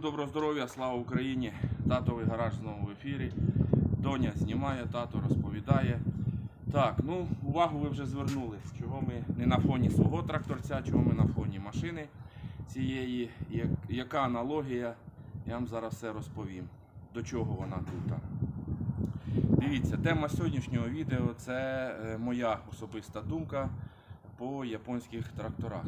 Всім доброго здоров'я, слава Україні! Татовий гараж знову в ефірі. Доня знімає, тато розповідає. Так, ну увагу ви вже звернули, чого ми не на фоні свого тракторця, чого ми на фоні машини цієї, як- яка аналогія, я вам зараз все розповім, до чого вона тут. Дивіться, тема сьогоднішнього відео це е, моя особиста думка по японських тракторах.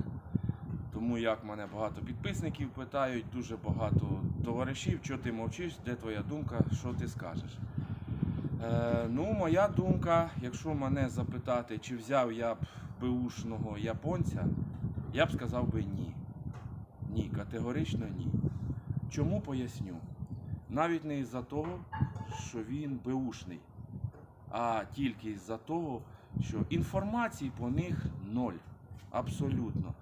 Тому як мене багато підписників питають, дуже багато товаришів, що ти мовчиш, де твоя думка, що ти скажеш. Е, ну, моя думка, якщо мене запитати, чи взяв я б беушного японця, я б сказав би ні. Ні, категорично ні. Чому поясню? Навіть не із-за того, що він беушний, а тільки із-за того, що інформації по них ноль. Абсолютно.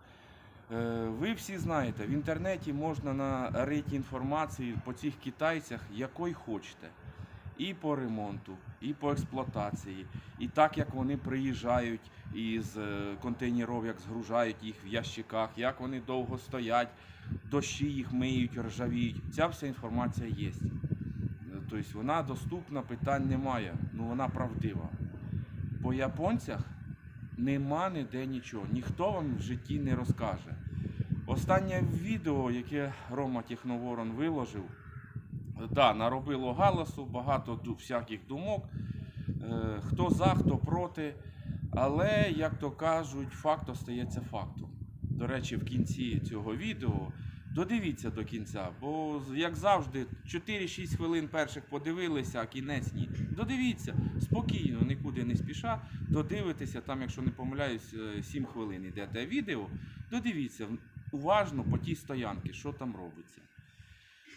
Е, Ви всі знаєте, в інтернеті можна нарити інформації по цих китайцях, якої хочете. І по ремонту, і по експлуатації, і так як вони приїжджають із е, контейнерів, як згружають їх в ящиках, як вони довго стоять, дощі їх миють, ржавіють. Ця вся інформація є. Тобто вона доступна, питань немає, ну вона правдива. По японцях нема ніде нічого, ніхто вам в житті не розкаже. Останнє відео, яке Рома Техноворон виложив, да, наробило галасу, багато всяких думок. Е, хто за, хто проти. Але, як то кажуть, факт остається фактом. До речі, в кінці цього відео додивіться до кінця, бо як завжди, 4-6 хвилин перших подивилися, а кінець ні. Додивіться спокійно, нікуди не спіша. Додивитеся, там, якщо не помиляюсь, 7 хвилин йде те відео. Додивіться уважно по тій стоянці, що там робиться.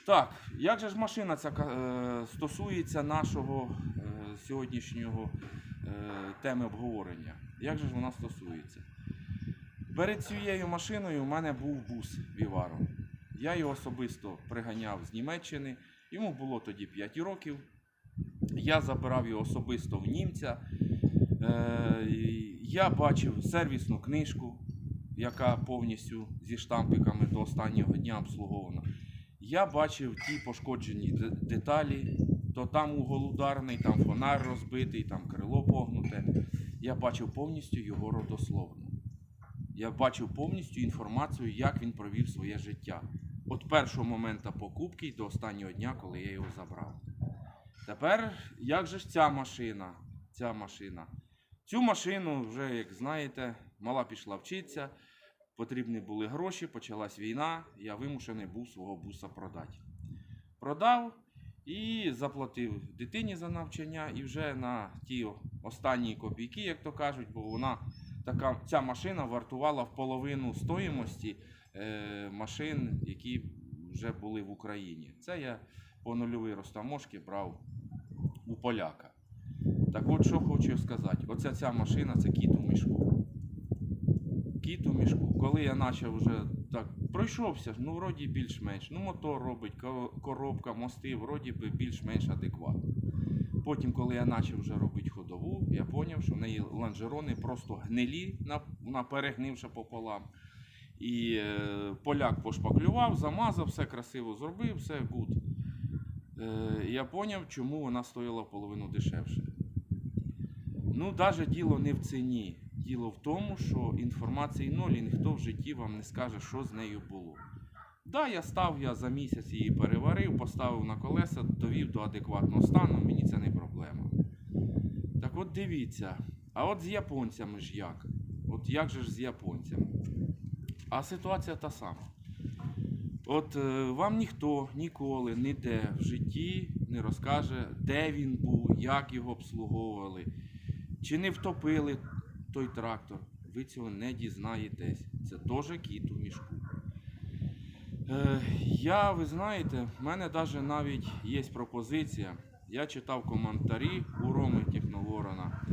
Так, як же ж машина ця е, стосується нашого е, сьогоднішнього е, теми обговорення? Як же ж вона стосується? Перед цією машиною у мене був бус Віваро. Я його особисто приганяв з Німеччини. Йому було тоді 5 років. Я забирав його особисто в німця. Е, я бачив сервісну книжку, яка повністю зі штампиками до останнього дня обслугована. Я бачив ті пошкоджені деталі, то там угол ударний, там фонар розбитий, там крило погнуте. Я бачив повністю його родословну. Я бачив повністю інформацію, як він провів своє життя. Від першого моменту покупки до останнього дня, коли я його забрав. Тепер, як же ж ця машина? Ця машина. Цю машину, вже, як знаєте, мала пішла вчитися, потрібні були гроші, почалась війна, я вимушений був свого буса продати. Продав і заплатив дитині за навчання, і вже на ті останні копійки, як то кажуть, бо вона така, ця машина вартувала в половину стоїмості машин, які вже були в Україні. Це я по нульовій розтаможці брав у поляка. Так от що хочу сказати, оця ця машина це кіт у мішку. Кіт у мішку. Коли я почав вже так пройшовся, ну вроді більш-менш. Ну, мотор робить, коробка, мости, вроді би більш-менш адекватно. Потім, коли я почав вже робити ходову, я зрозумів, що в неї лонжерони просто гнилі, на, на перегнивши пополам. І е, поляк пошпаклював, замазав, все красиво зробив, все гуд. Е, я зрозумів, чому вона стоїла половину дешевше. Ну, навіть діло не в ціні. Діло в тому, що інформації ноль і ніхто в житті вам не скаже, що з нею було. Да, я став, я за місяць її переварив, поставив на колеса, довів до адекватного стану, мені це не проблема. Так от дивіться, а от з японцями ж як? От як же ж з японцями? А ситуація та сама. От е, вам ніхто ніколи ніде в житті не розкаже, де він був, як його обслуговували, чи не втопили той трактор. Ви цього не дізнаєтесь. Це теж кіт у мішку. Е, я, ви знаєте, в мене даже навіть є пропозиція. Я читав коментарі у Роми Техноворона.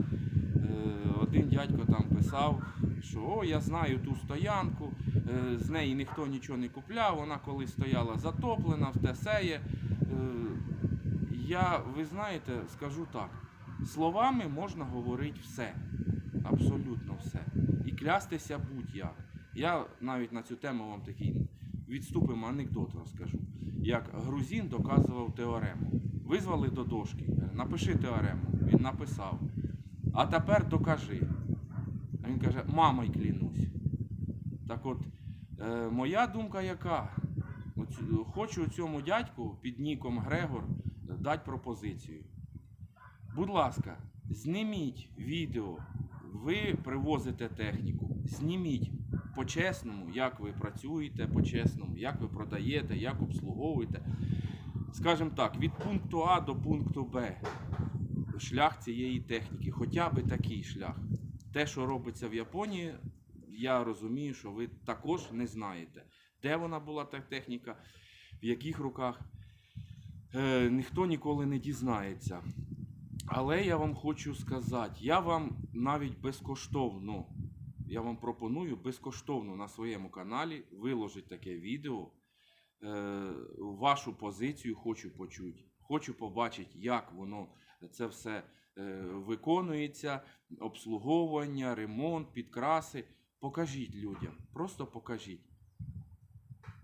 Е, один дядько там писав, що о, я знаю ту стоянку, е, з неї ніхто нічого не купляв, вона коли стояла затоплена, в тесеє. Е, я, ви знаєте, скажу так, словами можна говорити все, абсолютно все. І клястися будь-як. Я навіть на цю тему вам такий відступимо анекдот розкажу. Як грузин доказував теорему. Визвали до дошки, напиши теорему. Він написав. А тепер докажи. Він каже, мамою клянусь. Так от, е, моя думка яка? Оцю- хочу цьому дядьку під ніком Грегор дати пропозицію. Будь ласка, зніміть відео. Ви привозите техніку. Зніміть по-чесному, як ви працюєте, по-чесному, як ви продаєте, як обслуговуєте. Скажімо так, від пункту А до пункту Б. Шлях цієї техніки, хоча б такий шлях. Те, що робиться в Японії, я розумію, що ви також не знаєте, де вона була та техніка, в яких руках. Е, ніхто ніколи не дізнається. Але я вам хочу сказати, я вам навіть безкоштовно, я вам пропоную безкоштовно на своєму каналі виложити таке відео. Е, вашу позицію хочу почути. Хочу побачити, як воно це все виконується, обслуговування, ремонт, підкраси. Покажіть людям, просто покажіть.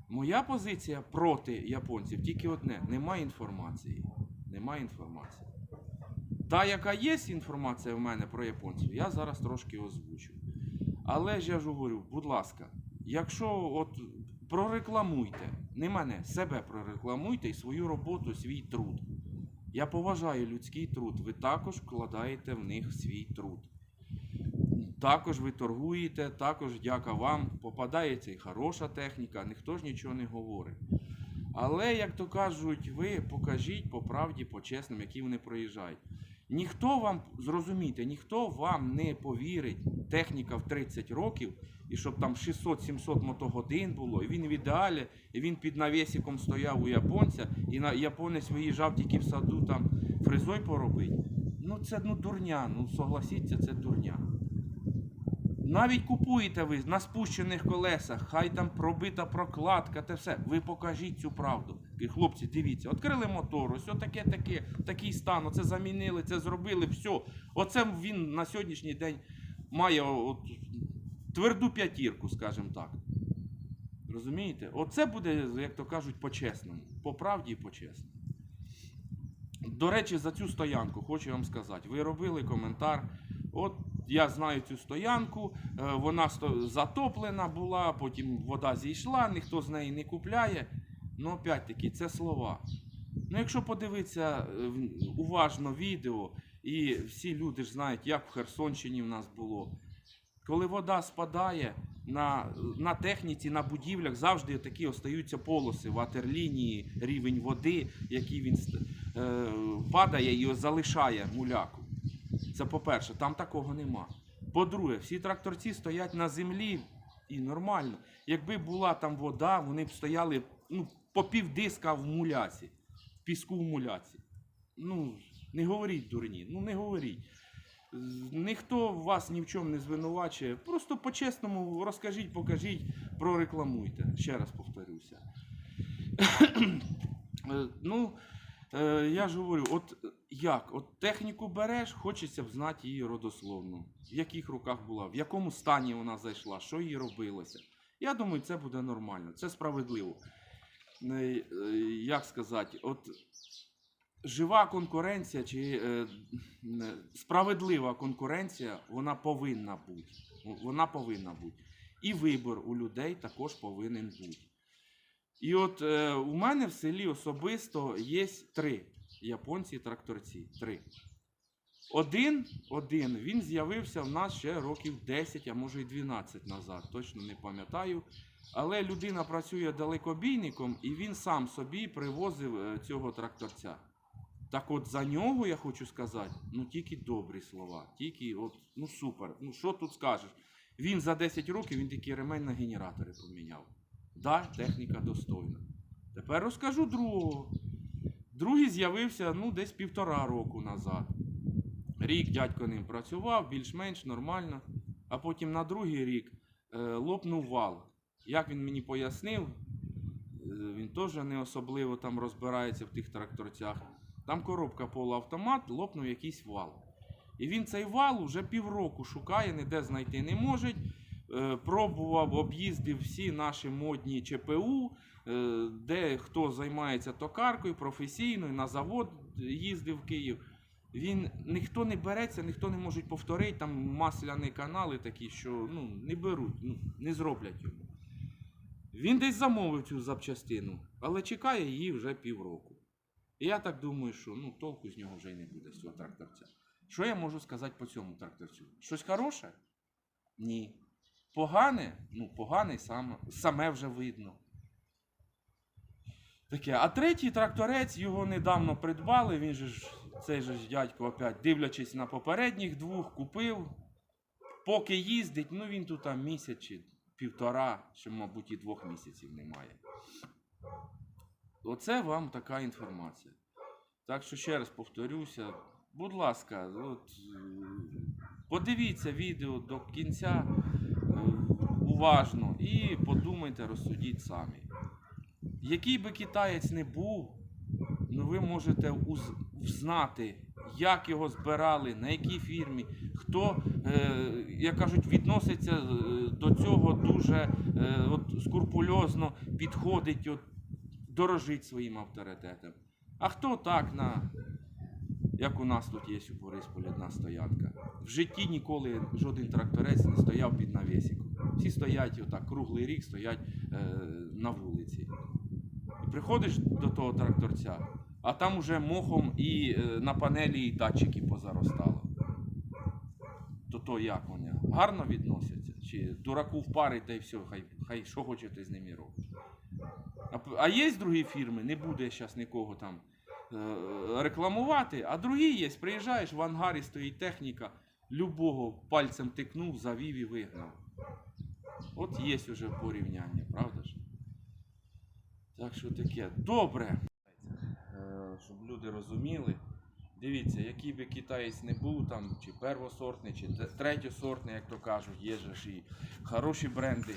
Моя позиція проти японців тільки одне: немає інформації. Немає інформації. Та, яка є інформація в мене про японців, я зараз трошки озвучу. Але ж я ж говорю, будь ласка, якщо от прорекламуйте, не мене, себе прорекламуйте і свою роботу, свій труд. Я поважаю людський труд, ви також вкладаєте в них свій труд. Також ви торгуєте, також дяка вам попадається і хороша техніка, ніхто ж нічого не говорить. Але, як то кажуть, ви покажіть по правді, по чесним, які вони проїжджають. Ніхто вам, зрозумійте, ніхто вам не повірить, техніка в 30 років, і щоб там 600-700 мотогодин було, і він в ідеалі, і він під навісиком стояв у японця, і на японець виїжджав тільки в саду там фрезой поробить. Ну це ну дурня, ну согласіться, це дурня. Навіть купуєте ви на спущених колесах, хай там пробита прокладка, те все. Ви покажіть цю правду. Хлопці, дивіться, відкрили мотор, ось таке, таке, такий стан, оце замінили, це зробили, все. Оце він на сьогоднішній день має от, тверду п'ятірку, скажімо так. Розумієте? Оце буде, як то кажуть, по-чесному. По правді і по-чесному. До речі, за цю стоянку хочу вам сказати. Ви робили коментар. От я знаю цю стоянку, е, вона затоплена була, потім вода зійшла, ніхто з неї не купляє. Ну, опять-таки, це слова. Ну, якщо подивитися е, уважно відео, і всі люди ж знають, як в Херсонщині в нас було. Коли вода спадає на, на техніці, на будівлях, завжди такі остаються полоси, ватерлінії, рівень води, який він е, падає і залишає муляку. Це по-перше, там такого нема. По-друге, всі тракторці стоять на землі і нормально. Якби була там вода, вони б стояли ну, по півдиска в муляці, в піску в муляці. Ну, не говоріть дурні, ну не говоріть. Ніхто вас ні в чому не звинувачує. Просто по-чесному розкажіть, покажіть, прорекламуйте. Ще раз повторюся. Ну, е, я ж говорю, от як? От техніку береш, хочеться б знати її родословну. В яких руках була, в якому стані вона зайшла, що їй робилося. Я думаю, це буде нормально, це справедливо. Е, е, Як сказати, от жива конкуренція чи е, справедлива конкуренція, вона повинна бути. Вона повинна бути. І вибір у людей також повинен бути. І от е, у мене в селі особисто є три японці-тракторці. Три. Один, один, він з'явився в нас ще років 10, а може й 12 назад, точно не пам'ятаю. Але людина працює далекобійником, і він сам собі привозив е, цього тракторця. Так от за нього я хочу сказати, ну тільки добрі слова, тільки от, ну супер. Ну що тут скажеш? Він за 10 років він тільки ремень на генератори поміняв. Да, техніка достойна. Тепер розкажу другого. Другий з'явився ну, десь півтора року назад. Рік дядько ним працював, більш-менш нормально. А потім на другий рік е, лопнув вал. Як він мені пояснив, е, він теж не особливо там розбирається в тих тракторцях. Там коробка полуавтомат, лопнув якийсь вал. І він цей вал уже півроку шукає, ніде знайти не може. е, пробував, об'їздив всі наші модні ЧПУ, е, де хто займається токаркою професійно, на завод їздив в Київ. Він ніхто не береться, ніхто не може повторити. Там масляні канали такі, що ну, не беруть, ну, не зроблять йому. Він десь замовив цю запчастину, але чекає її вже півроку. І я так думаю, що ну, толку з нього вже й не буде, з цього тракторця. Що я можу сказати по цьому тракторцю? Щось хороше? Ні. Погане? Ну, погане саме, саме вже видно. Таке. А третій тракторець його недавно придбали. Він же ж, цей же ж дядько опять, дивлячись на попередніх двох, купив. Поки їздить, ну він тут там місяць чи півтора, ще, мабуть, і двох місяців немає. Оце вам така інформація. Так що ще раз повторюся, будь ласка, от, подивіться відео до кінця е, уважно і подумайте, розсудіть самі. Який би китаєць не був, ну ви можете уз- взнати, як його збирали, на якій фірмі, хто, е, як кажуть, відноситься е, до цього дуже от, скрупульозно, підходить, от, дорожить своїм авторитетом. А хто так на. Як у нас тут є у Борисполі одна стоянка. В житті ніколи жоден тракторець не стояв під навісиком. Всі стоять отак, круглий рік стоять е, на вулиці. І приходиш до того тракторця, а там уже мохом і е, на панелі і датчики позаростало. То то як вони? Гарно відносяться? Чи дураку впарить та й все, хай, хай що хочете з ними робити. А, є другі фірми, не буде зараз нікого там е, рекламувати, а другі є. Приїжджаєш в ангарі, стоїть техніка, любого пальцем тикнув, завів і вигнав. От є вже порівняння, правда ж? Так що таке. Добре. Е, Щоб люди розуміли. Дивіться, який би китаєць не був, там, чи первосортний, чи третьосортний, як то кажуть, є ж і хороші бренди.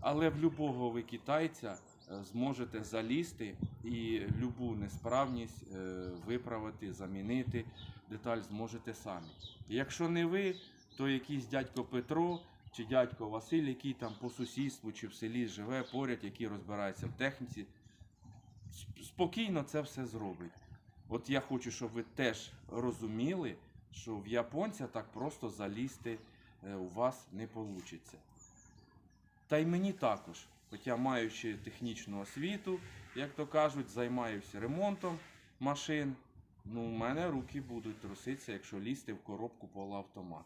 Але в любого ви китайця зможете залізти і любу несправність е, виправити, замінити деталь зможете самі. Якщо не ви, то якийсь дядько Петро чи дядько Василь, який там по сусідству чи в селі живе поряд, який розбирається в техніці, спокійно це все зробить. От я хочу, щоб ви теж розуміли, що в японця так просто залізти е, у вас не вийде. Та й мені також. Хоча маючи технічну освіту, як то кажуть, займаюся ремонтом машин. Ну, у мене руки будуть труситися, якщо лізти в коробку полуавтомат.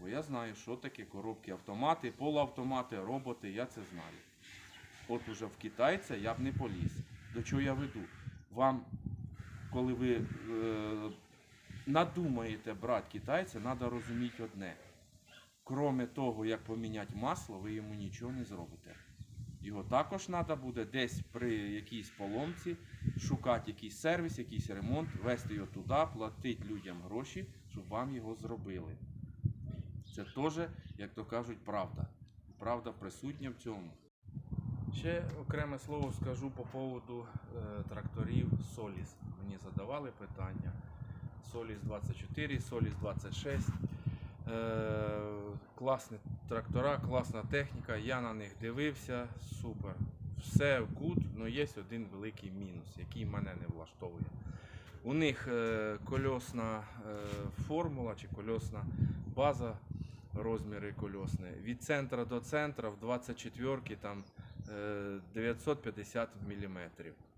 Бо я знаю, що таке коробки автомати, полуавтомати, роботи, я це знаю. От уже в китайця я б не поліз. До чого я веду? Вам, коли ви е, надумаєте брати китайця, треба розуміти одне. Кроме того, як поміняти масло, ви йому нічого не зробите. Його також треба буде десь при якійсь поломці шукати якийсь сервіс, якийсь ремонт, вести його туди, платити людям гроші, щоб вам його зробили. Це теж, як то кажуть, правда. Правда присутня в цьому. Ще окреме слово скажу по поводу е, тракторів Solis. Мені задавали питання. Solis 24, Solis 26. Е, класні трактора, класна техніка. Я на них дивився. Супер. Все гуд, але є один великий мінус, який мене не влаштовує. У них е, кольосна е, формула чи кольосна база, розміри кольосні. Від центра до центра в 24 там е, 950 мм.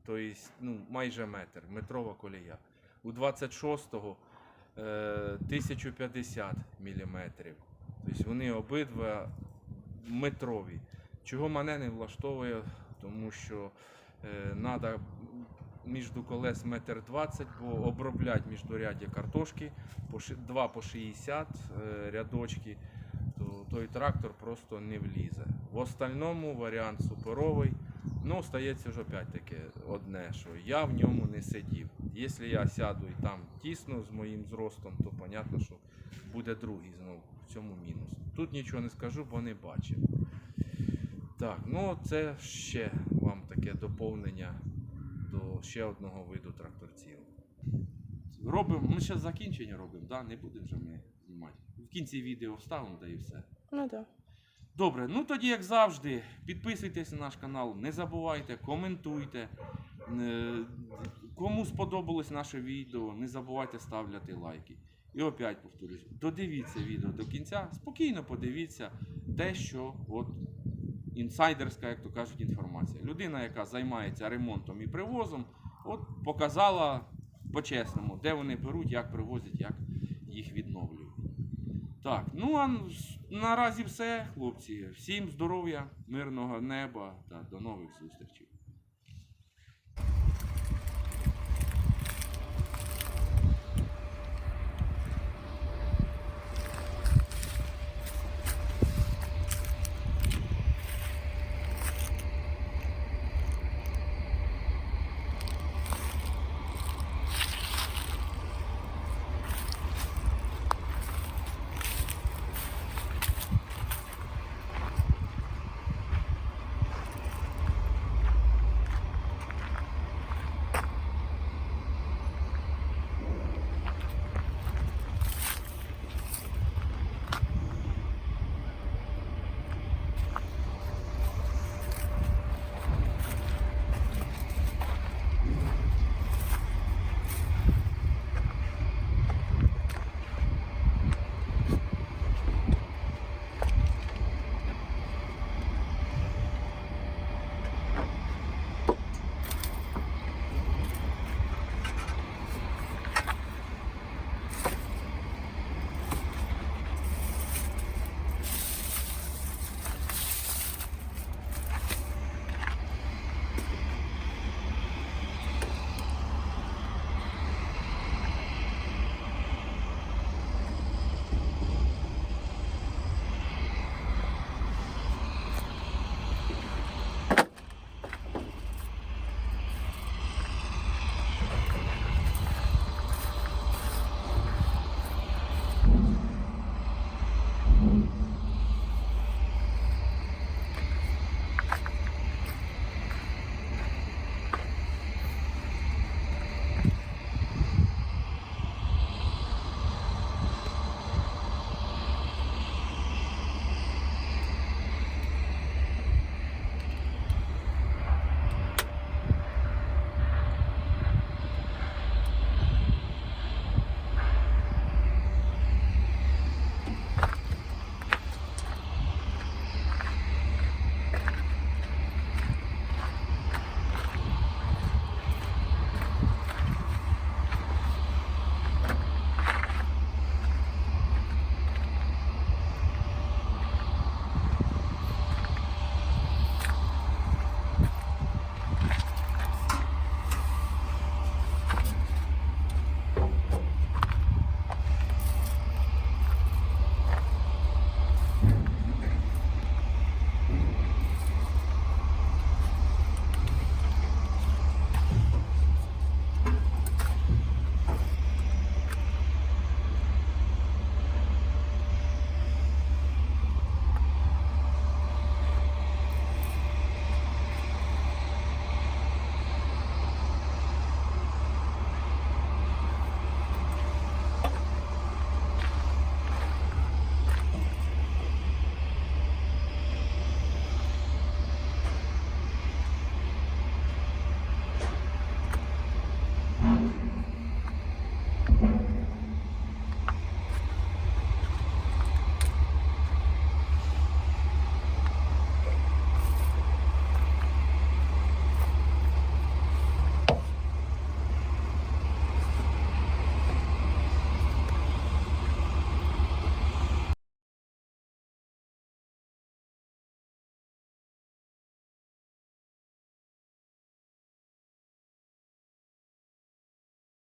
Тобто ну, майже метр, метрова колія. У 26-го е, 1050 мм. Тобто вони обидва метрові. Чого мене не влаштовує, тому що треба між колес метр 20, бо оброблять міждоряддя картошки по ши- 2 по 60 е, рядочки, то той трактор просто не влізе. В остальному варіант суперовий. Ну, стається вже опять таке одне, що я в ньому не сидів. Якщо я сяду і там тісно з моїм зростом, то понятно, що буде другий знову. В цьому мінус. Тут нічого не скажу, бо не бачив. Так, ну це ще вам таке доповнення до ще одного виду тракторців. Робимо, ми ще закінчення робимо, да? не будемо вже ми знімати. В кінці відео вставимо, да і все. Ну так. Добре, ну тоді, як завжди, підписуйтесь на наш канал, не забувайте, коментуйте. Е, Кому сподобалось наше відео, не забувайте ставляти лайки. І опять повторюсь, додивіться відео до кінця, спокійно подивіться те, що от інсайдерська, як то кажуть, інформація. Людина, яка займається ремонтом і привозом, от показала по-чесному, де вони беруть, як привозять, як їх відновлюють. Так, ну а наразі все, хлопці. Всім здоров'я, мирного неба та до нових зустрічей.